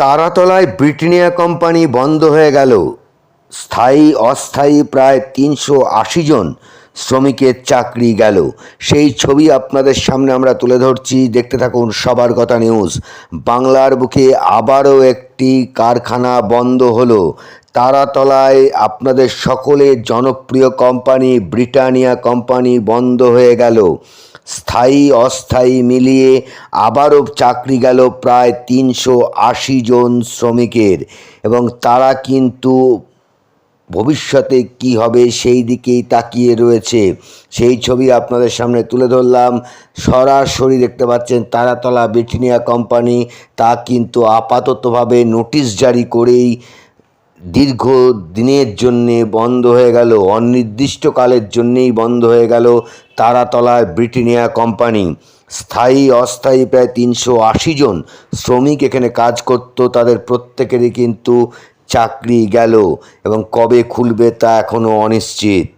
তারাতলায় Britannia company বন্ধ হয়ে গেল। স্থায়ী, অস্থায়ী প্রায় তিনশো আশি জন শ্রমিকের চাকরি গেল। সেই ছবি আপনাদের সামনে আমরা তুলে ধরছি। দেখতে থাকুন সবার কথা নিউজ। বাংলার বুকে আবারও একটি কারখানা বন্ধ হলো। তারাতলায় আপনাদের সকলের জনপ্রিয় কোম্পানি ব্রিটানিয়া কোম্পানি বন্ধ হয়ে গেল। স্থায়ী, অস্থায়ী মিলিয়ে আবারও চাকরি গেল প্রায় তিনশো আশি জন শ্রমিকের। এবং তারা কিন্তু ভবিষ্যতে কি হবে সেই দিকেই তাকিয়ে রয়েছে। সেই ছবি আপনাদের সামনে তুলে ধরলাম। সরাসরি দেখতে পাচ্ছেন তারাতলা ব্রিটানিয়া কোম্পানি। তা কিন্তু আপাততভাবে নোটিশ জারি করেই দীর্ঘ দিনের জন্যে বন্ধ হয়ে গেল, অনির্দিষ্টকালের জন্যেই বন্ধ হয়ে গেল তারাতলায় ব্রিটেনিয়া কোম্পানি। স্থায়ী, অস্থায়ী প্রায় তিনশো আশি জন শ্রমিক এখানে কাজ করত, তাদের প্রত্যেকেরই কিন্তু চাকরি গেল এবং কবে খুলবে তা এখনও অনিশ্চিত।